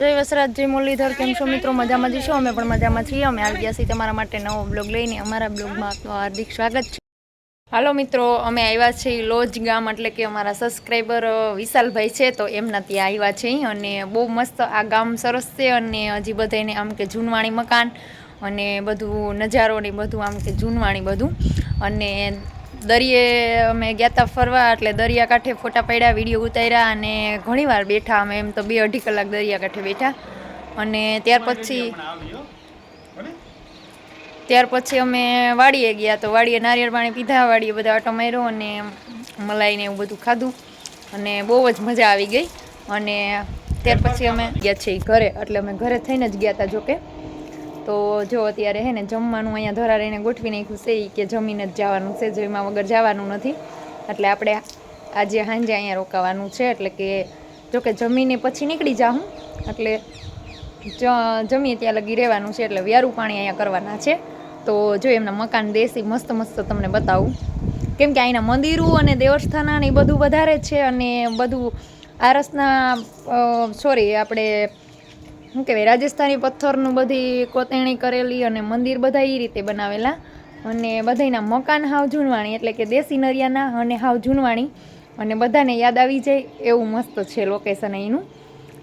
જય વસરાજ, જય મુરલીધર. કેમ છો મિત્રો? મજામાં જઈશું અમે પણ મજામાં છીએ. અમે આવી ગયા છીએ તમારા માટે નવો બ્લોગ લઈને. અમારા બ્લોગમાં આપનું હાર્દિક સ્વાગત છે. હાલો મિત્રો, અમે આવ્યા છીએ લોજ ગામ, એટલે કે અમારા સબસ્ક્રાઈબર વિશાલભાઈ છે, તો એમના ત્યાં આવ્યા છે અને બહુ મસ્ત આ ગામ સરસ છે, અને હજી બધાને આમ કે જૂનવાણી મકાન, અને બધું નજારો ને બધું આમ કે જૂનવાણી બધું. અને દરિયે અમે ગયા હતા ફરવા, એટલે દરિયા કાંઠે ફોટા પાડ્યા, વીડિયો ઉતાર્યા અને ઘણીવાર બેઠા અમે, એમ તો બે અઢી કલાક દરિયા કાંઠે બેઠા. અને ત્યાર પછી ત્યાર પછી અમે વાડીએ ગયા તો વાડીએ નારિયેળ પાણી પીધા, વાડીએ બધા આટો માર્યો અને મલાઈને એવું બધું ખાધું. અને બહુ જ મજા આવી ગઈ. અને ત્યાર પછી અમે ગયા છીએ ઘરે, એટલે અમે ઘરે થઈને જ ગયા હતા જોકે. તો જો અત્યારે હે ને જમવાનું અહીંયા ધરારીને ગોઠવી નાખ્યું છે કે જમીને જ જવાનું છે જેમાં વગર જવાનું નથી. એટલે આપણે આજે સાંજે અહીંયા રોકાવાનું છે, એટલે કે જોકે જમીને પછી નીકળી જાઉં એટલે જમીએ ત્યાં લગી રહેવાનું છે, એટલે વ્યારું પાણી અહીંયા કરવાના છે. તો જો એમના મકાન દેશી મસ્ત મસ્ત તમને બતાવું. કેમ કે અહીંના મંદિરો અને દેવસ્થાનાને એ બધું વધારે છે, અને બધું આરસના સોરી આપણે શું કહેવાય રાજસ્થાની પથ્થરનું બધી કોતરણી કરેલી અને મંદિર બધા એ રીતે બનાવેલા. અને બધાયના મકાન હાવ જૂનવાણી, એટલે કે દેશી નરિયાના અને હાવ જૂનવાણી. અને બધાને યાદ આવી જાય એવું મસ્ત છે લોકેશન અહીંનું.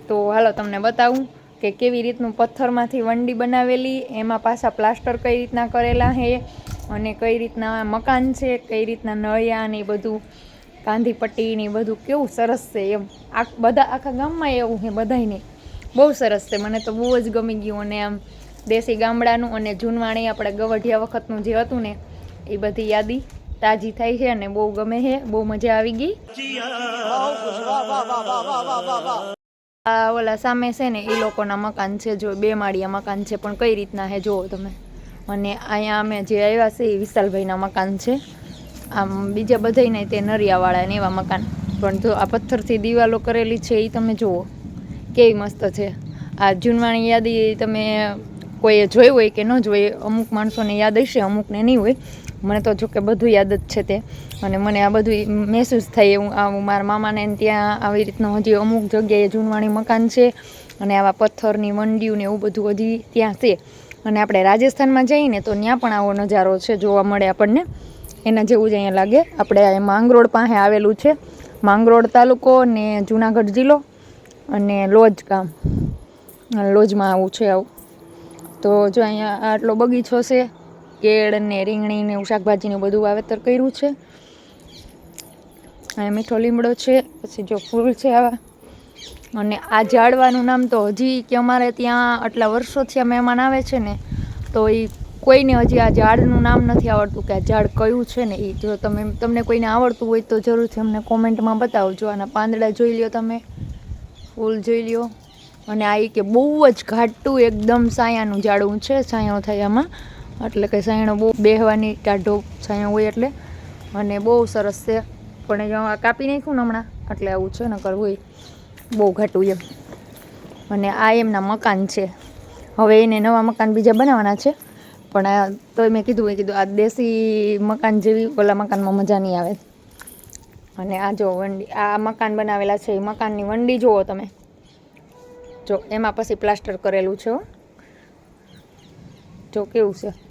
તો હાલો તમને બતાવું કે કેવી રીતનું પથ્થરમાંથી વંડી બનાવેલી, એમાં પાછા પ્લાસ્ટર કઈ રીતના કરેલા છે અને કઈ રીતના મકાન છે, કઈ રીતના નળિયા ને એ બધું, કાંધીપટ્ટી ને બધું કેવું સરસ છે એમ. આ બધા આખા ગામમાં એવું છે બધાયને. બહુ સરસ છે. મને તો બહુ જ ગમી ગયું અને આમ દેશી ગામડાનું અને જૂનવાણી આપણે ગવઢિયા વખતનું જે હતું ને, એ બધી યાદી તાજી થાય છે અને બહુ ગમે છે. બહુ મજા આવી ગઈ. આ ઓલા સામે છે ને, એ લોકોના મકાન છે. જો બે માળિયા મકાન છે, પણ કઈ રીતના છે જુઓ તમે. અને અહીંયા અમે જે આવ્યા છે, એ વિશાલભાઈના મકાન છે. આમ બીજા બધાય તે નરિયાવાળા ને એવા મકાન. પણ જો આ પથ્થરથી દિવાલો કરેલી છે, એ તમે જુઓ. કેવી મસ્ત છે. આ જૂનવાણી યાદી તમે કોઈએ જોઈ હોય કે ન જોઈ, અમુક માણસોને યાદ હશે, અમુકને નહીં હોય. મને તો જોકે બધું યાદ જ છે તે. અને મને આ બધું મહેસૂસ થાય એવું, આ મારા મામાને ત્યાં આવી રીતનું હજી અમુક જગ્યાએ જૂનવાણી મકાન છે અને આવા પથ્થરની મંડીયું ને એવું બધું હજી ત્યાં છે. અને આપણે રાજસ્થાનમાં જઈએ તો ત્યાં પણ આવો નજારો છે જોવા મળે આપણને. એના જેવું જ અહીંયા લાગે. આપણે માંગરોળ પાસે આવેલું છે. માંગરોળ તાલુકો ને જુનાગઢ જિલ્લો. અને લોજ ગામ. લોજમાં આવું છે આવું. તો જો અહીંયા આટલો બગીચો છે, કેળ ને રીંગણી ને એવું શાકભાજી બધું વાવેતર કર્યું છે. અને મીઠો લીમડો છે, પછી જો ફૂલ છે આવા. અને આ ઝાડવાનું નામ તો હજી કે અમારે ત્યાં આટલા વર્ષોથી આ મહેમાન આવે છે ને, તો એ કોઈને હજી આ ઝાડનું નામ નથી આવડતું કે આ ઝાડ કયું છે ને એ જો તમે, તમને કોઈને આવડતું હોય તો જરૂરથી અમને કોમેન્ટમાં બતાવજો. આના પાંદડા જોઈ લ્યો તમે. ફૂલ જોઈ લ્યો. અને આ કે બહુ જ ઘાટું એકદમ સાયાનું ઝાડવું છે સાયો થાય આમાં. એટલે કે સાયણો બહુ બેહવાની કાઢો છાંયો હોય એટલે. અને બહુ સરસ છે. પણ જો આ કાપી નાખ્યું ને હમણાં, એટલે આવું છે, નકર હોય. બહુ ઘાટું એમ. અને આ એમના મકાન છે. હવે એને નવા મકાન બીજા બનાવવાના છે. પણ આ તો મેં કીધું મેં કીધું આ દેશી મકાન જેવી ઓલા મકાનમાં મજા નહીં આવે. અને આ જો વંડી, આ મકાન બનાવેલા છે, એ મકાનની વંડી જુઓ તમે. જો, એમાં પછી પ્લાસ્ટર કરેલું છે. જો, કેવું છે?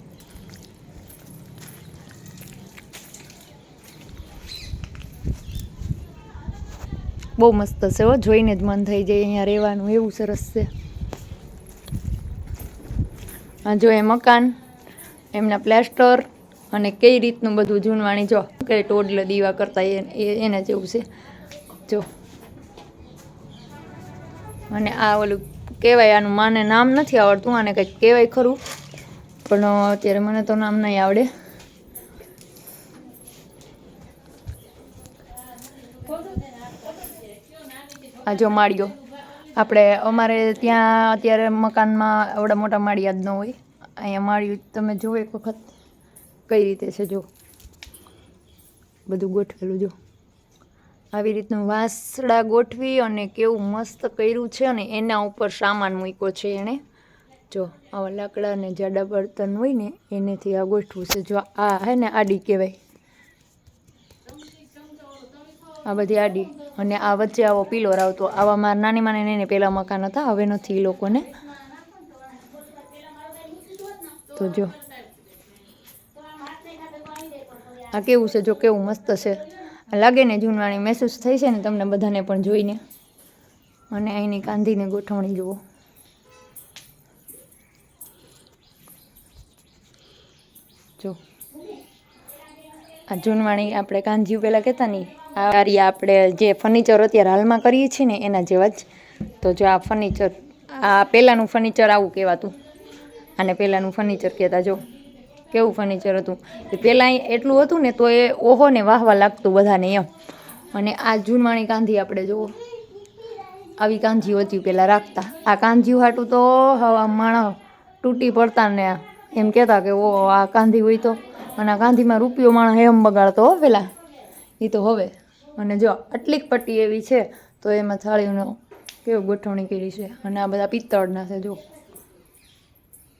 બહુ મસ્ત છે હો, જોઈને જ મન થઈ જાય અહીંયા રહેવાનું, એવું સરસ છે. આ જો એ મકાન, એમના પ્લાસ્ટર અને કઈ રીતનું બધું જૂનવાણી જો, કઈ ટોડલ દીવા કરતા એ- એને જેવું છે. જો. અને આ ઓલું કહેવાય, આનું માને નામ નથી આવડતું, આને કંઈક કહેવાય ખરું. પણ અત્યારે મને તો નામ નહીં આવડે. આ જો માળીઓ. આપણે અમારે ત્યાં અત્યારે મકાનમાં, આવડા મોટા માળિયા જ ન હોય. અહીંયા માળિયું તમે જુઓ એક વખત. કઈ રીતે છે જો? બધું ગોઠવેલું જો. આવી રીતનું વાસડા ગોઠવી અને કેવું મસ્ત કર્યું છે અને એના ઉપર સામાન મૂક્યો છે એણે. જો, આવા લાકડા અને જાડા બર્તન હોય ને, એનેથી આ ગોઠવું છે. જો, આ હે ને આડી કહેવાય. આ બધી આડી. અને આ વચ્ચે આવો પિલોર આવતો આવા મારા નાની માને ને પહેલાં મકાન હતા, હવે નથી એ લોકોને. તો જો આ કેવું છે? જો કેવું મસ્ત છે. લાગે ને જૂનવાણી મહેસૂસ થઈ છે ને તમને બધાને પણ જોઈને. અને અહીંની કાંધીની ગોઠવણી જુઓ. જો. આ જૂનવાણી આપણે કાંધીયું પહેલાં કહેતા નહીં આ કાર્ય આપણે જે ફર્નિચર અત્યારે હાલમાં કરીએ છીએ ને એના જેવા જ. તો જો આ ફર્નિચર આ પહેલાંનું ફર્નિચર આવું કહેવાતું. અને પહેલાંનું ફર્નિચર કહેતા જો. કેવું ફર્નિચર હતું? એ પહેલાં એટલું હતું ને તો એ ઓહો ને વાહવા લાગતું બધાને એમ. અને આ જૂનવાણી કાંધી આપણે જુઓ. આવી કાંજીઓ હતી પહેલાં રાખતા. આ કાંજીઓ હાટું તો હવા માણસ તૂટી પડતા ને એમ કહેતા કે ઓ આ કાંધી હોય તો. અને આ કાંધીમાં રૂપિયો માણસ એમ બગાડતો હો પેલા એ તો હવે. અને જો, આટલીક પટ્ટી એવી છે, તો એમાં થાળીનો કેવું ગોઠવણી કરી છે. અને આ બધા પિત્તળના છે જો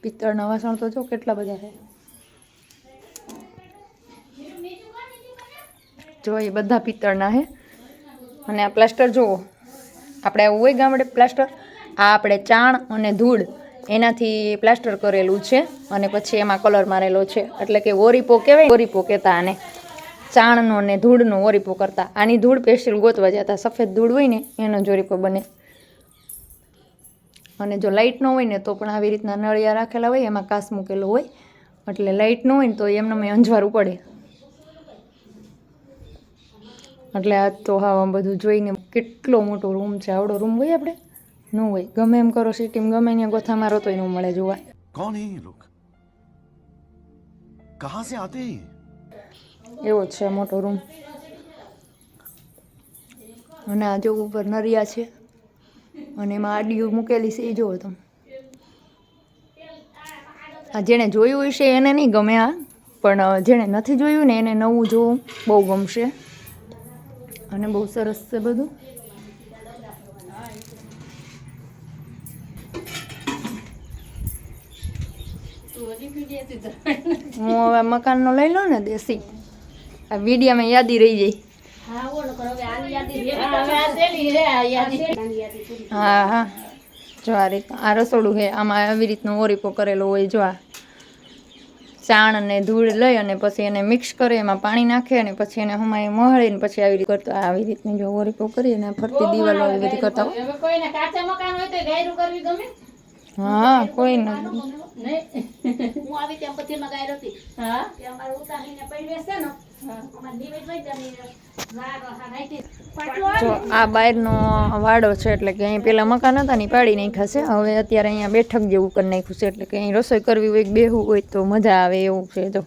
પિત્તળના વાસણ તો જો કેટલા બધા છે. જો એ બધા પિત્તળના હે. અને આ પ્લાસ્ટર જુઓ. આપણે આવું હોય ગામડે પ્લાસ્ટર, આ આપણે ચાણ અને ધૂળ એનાથી પ્લાસ્ટર કરેલું છે અને પછી એમાં કલર મારેલો છે. એટલે કે ઓરીપો કહેવાય ઓરીપો કહેતા આને. ચાણનો ને ધૂળનો ઓરીપો કરતા. આની ધૂળ પેસ્ટિલ ગોતવા જતા. સફેદ ધૂળ હોય ને, એનો જ ઓરીપો બને. અને જો લાઇટ ન હોય ને, તો પણ આવી રીતના નળિયા રાખેલા હોય, એમાં કાસ મૂકેલો હોય. એટલે લાઇટ ન હોય ને, તો એમને અંજવારું પડે. એટલે આ તો હા આમ બધું જોઈને કેટલો મોટો રૂમ છે. આવડો રૂમ હોય આપણે? ન હોય. ગમે એમ કરો સિટીમ ગમે ત્યાં ગોથા મારો તો એનું મળે જોવા. કોણ હે એ લોગ કહા સે આતે એવો છે મોટો રૂમ અને આ જો ઉપર નરિયા છે. અને એમાં આડીઓ મૂકેલી છે એ જોવો તમે આ જેણે જોયું હશે એને નહીં ગમે આ. પણ જેણે નથી જોયું ને એને નવું જોવું બહુ ગમશે. અને બહુ સરસ છે બધું. હું હવે મકાનનો લઈ લઉં ને દેશી. આ વિડીયામાં યાદી રહી જાય. હા હા. જો આ રીત આ રસોડું છે, આમાં આવી રીતનો ઓરીપો કરેલો હોય જો આ. ચાણ અને ધૂળ લઈ અને પછી એને મિક્સ કરે એમાં પાણી નાખે અને પછી એને હમાય મોહળીને પછી આવી રીતે કરતા આવી રીતની જો ઓરીપો કરી અને ફરતી દિવાલો આવી રીતે કરતા હોય. કોઈને કાચા મકાન હોય તો ગાયરું કરવી ગમે? હા કોઈ નથી હું આવી ત્યાં પછી મગાઈ હતી. હા? ત્યાં અમારે ઉતારીને પડી છે ને જો આ બહારનો વાડો છે એટલે કે અહીં પેલા મકાન હતા ને પાડી નાખ્યા છે. હવે અત્યારે અહીંયા બેઠક જેવું કરી નાખ્યું છે એટલે કે અહીં રસોઈ કરવી હોય બેહવું હોય તો મજા આવે એવું છે જો.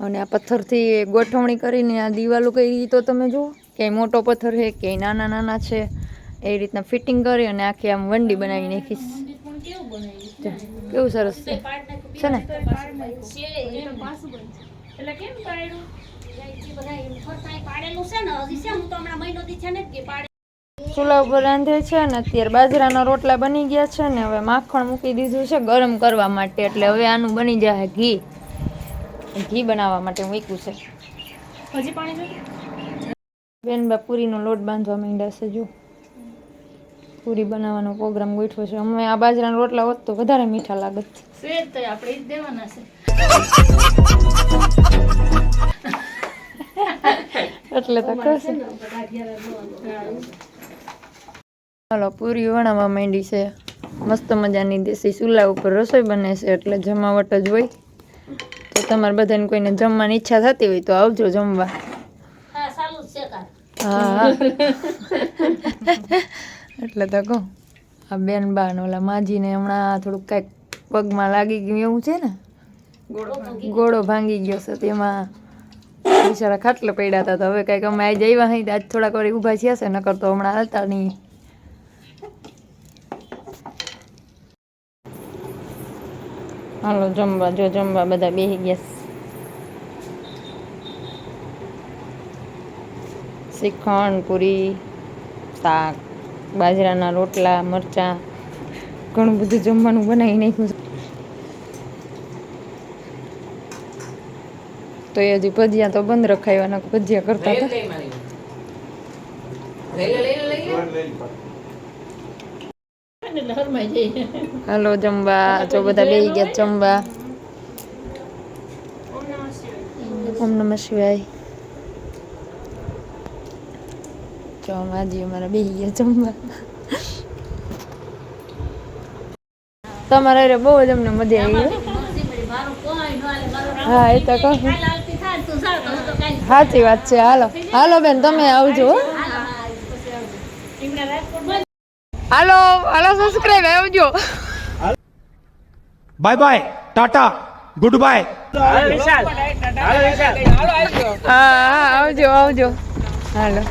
અને આ પથ્થરથી ગોઠવણી કરીને આ દિવાલો કઈ તો તમે જુઓ ક્યાંય મોટો પથ્થર છે ક્યાંય નાના નાના છે. એ રીતના ફિટિંગ કરી અને આખી આમ વંડી બનાવી નાખીશ કેવું સરસ. છે છે ને એટલે કેમ પાડ્યું? બધા ફરતા પાડેલું છે ને હજી છે હું તો હમણાં મહિનો દી છે ને જ કે પાડે. ચૂલા ઉપર રાંધે છે ને અત્યારે બાજરાના રોટલા બની ગયા છે ને હવે માખણ મૂકી દીધું છે ગરમ કરવા માટે એટલે હવે આનું બની જાય ઘી. ઘી બનાવવા માટે મૂક્યું છે. હજી પાણી બેન બા પૂરીનો લોટ બાંધવા માંડ્યા છે જો. પૂરી બનાવવાનો પ્રોગ્રામ ગોઠવો છે. અમે આ બાજરાના રોટલા હોત તો વધારે મીઠા લાગત. સ્વેદ તો આપણે જ દેવાના છે. એટલે તો કશે ચાલો પૂરી વણાવવા માંડી છે. મસ્ત મજાની દેશી ચૂલા ઉપર રસોઈ બને છે એટલે જમાવટ જ હોય. તો તમારે બધાને કોઈને જમવાની ઈચ્છા થતી હોય તો આવજો જમવા. હા હા. એટલે તો કહું. આ બેન બા ને ઓલા માજીને હમણાં થોડુંક કાંઈક પગમાં લાગી ગયું એવું છે ને? ગોળો ભાંગી ગયો છે તેમાં બિચારા ખાટલે પડ્યા હતા, તો હવે કાંઈક અમે આજ આવ્યા હઈ આજ થોડાક વાર ઊભા છીએ છે, નકર તો હમણાં હાલતા નહીં. હાલો, જમવા, જો જમવા બધા બેસી ગયા. શ્રીખંડ પૂરી શાક. બાજરાના રોટલા મરચાં ઘણું બધું જમવાનું બનાવી નાખ્યું તો એ હજી ભજીયા તો બંધ રખાયા ભજીયા કરતા હતા. હાલો જમવા. જો બધા બેસી ગયા જમવા. ઓમ નમઃ શિવાય. જો માજી અમારા બે ગયા જમવા તમારે બહુ જ અમને મજા આવી હો. મારું કોઈ ન હાલે મારું રામ હા એ તો કહું સાચી વાત છે હાલો હાલો બેન તમે આવજો હાલો હાલો સબસ્ક્રાઇબ આવજો bye bye tata good bye હા હા આવજો આવજો હાલો